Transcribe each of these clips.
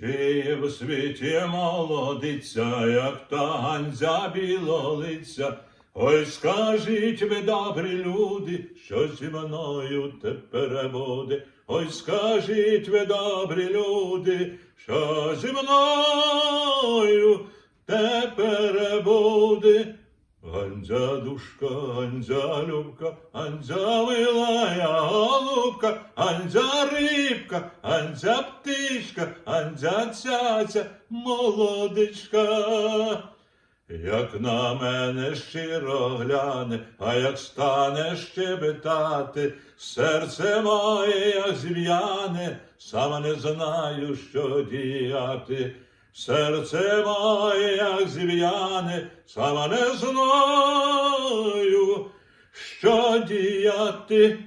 Чи в світі молодиця, як та ганзя білолиця? Ой, скажіть ви, добрі люди, що зі мною тепер буде. Ой, скажіть ви, добрі люди, що зі мною тепер буде. Ганзя душка, ганзя любка, ганзя милая голубка, ганзя рибка, ганзя птичка, ганзя цяця, молодичка. Як на мене щиро гляне, а як стане щебетати, серце моє, як зв'яне, сама не знаю, що діяти. Серце моє, як зв'яне, сама не знаю, що діяти.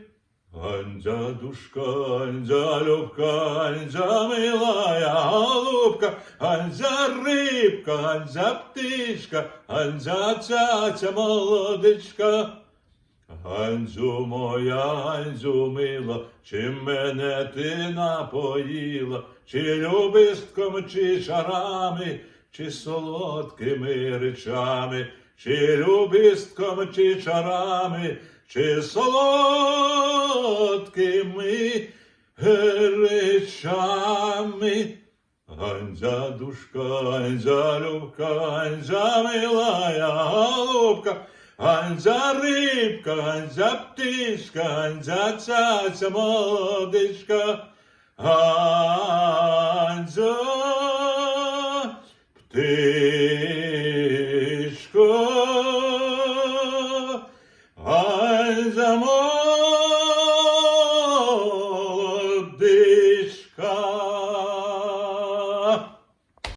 Ганзя душка, ганзя любка, ганзя милая голубка, ганзя рибка, ганзя птичка, ганзя цяця молодичка. Ганзю моя, Ганзю мила, чим мене ти напоїла, чи любистком, чи чарами, чи солодкими речами, чи любистком, чи чарами, чи солодкими речами. Ганзя душка, ганзя любка, ганзя милая голубка, ганзя рибка, ганзя птишка, ганзя цяця молодичка, ганзя птичка,